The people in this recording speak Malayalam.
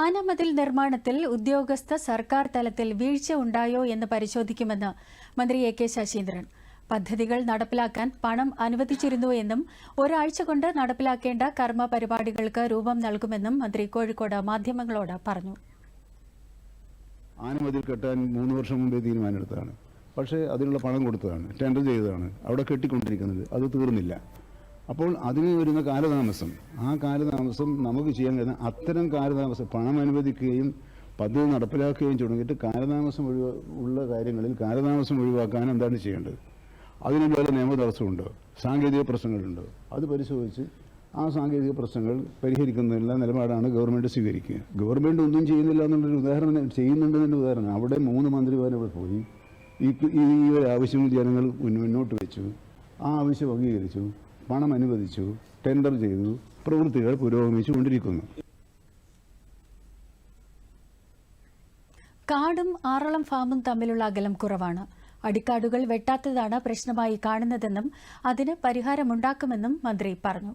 ആനമതിൽ നിർമ്മാണത്തിൽ ഉദ്യോഗസ്ഥ സർക്കാർ തലത്തിൽ വീഴ്ച ഉണ്ടായോ എന്ന് പരിശോധിക്കുമെന്ന് മന്ത്രി എ കെ ശശീന്ദ്രൻ. പദ്ധതികൾ നടപ്പിലാക്കാൻ പണം അനുവദിച്ചിരുന്നു എന്നും ഒരാഴ്ച കൊണ്ട് നടപ്പിലാക്കേണ്ട കർമ്മ പരിപാടികൾക്ക് രൂപം നൽകുമെന്നും മന്ത്രി കോഴിക്കോട് മാധ്യമങ്ങളോട് പറഞ്ഞു. ആനമതിൽ കെട്ടാൻ മൂന്ന് വർഷം മുമ്പേ തീരുമാനമെടുത്തതാണ്. പക്ഷേ അതിനുള്ള പണം കൊടുത്തതാണ് ടെൻഡർ ചെയ്തതാണ് അവിടെ കെട്ടിക്കൊണ്ടിരിക്കുന്നത്. അത് തീർന്നില്ല. അപ്പോൾ അതിന് വരുന്ന കാലതാമസം. ആ കാലതാമസം നമുക്ക് ചെയ്യാൻ കഴിയുന്ന അത്തരം കാലതാമസം പണം അനുവദിക്കുകയും പദ്ധതി നടപ്പിലാക്കുകയും തുടങ്ങിയിട്ട് കാലതാമസം ഒഴിവ ഉള്ള കാര്യങ്ങളിൽ കാലതാമസം ഒഴിവാക്കാൻ എന്താണ് ചെയ്യേണ്ടത്? അതിനുള്ള നിയമ തടസ്സമുണ്ടോ സാങ്കേതിക പ്രശ്നങ്ങളുണ്ടോ? അത് പരിശോധിച്ച് ആ സാങ്കേതിക പ്രശ്നങ്ങൾ പരിഹരിക്കുന്നതിനുള്ള നിലപാടാണ് ഗവൺമെന്റ് സ്വീകരിക്കുക. ഗവൺമെന്റ് ഒന്നും ചെയ്യുന്നില്ല എന്നുള്ളൊരു ഉദാഹരണം ചെയ്യുന്നുണ്ടെന്നൊരു ഉദാഹരണം. അവിടെ മൂന്ന് മന്ത്രിമാർ അവിടെ പോയി. ഈ ഈ ഒരു ആവശ്യങ്ങൾ ജനങ്ങൾ മുന്നോട്ട് വെച്ചു. ആ ആവശ്യം അംഗീകരിച്ചു. പണം അനുവദിച്ചു ടെൻഡർ ചെയ്തു പ്രവൃത്തികൾ പുരോഗമിച്ചുകൊണ്ടിരിക്കുന്നു. കാടും ആറളം ഫാമും തമ്മിലുള്ള അകലം കുറവാണ്. അടിക്കാടുകൾ വെട്ടാത്തതാണ് പ്രശ്നമായി കാണുന്നതെന്നും അതിന് പരിഹാരമുണ്ടാക്കുമെന്നും മന്ത്രി പറഞ്ഞു.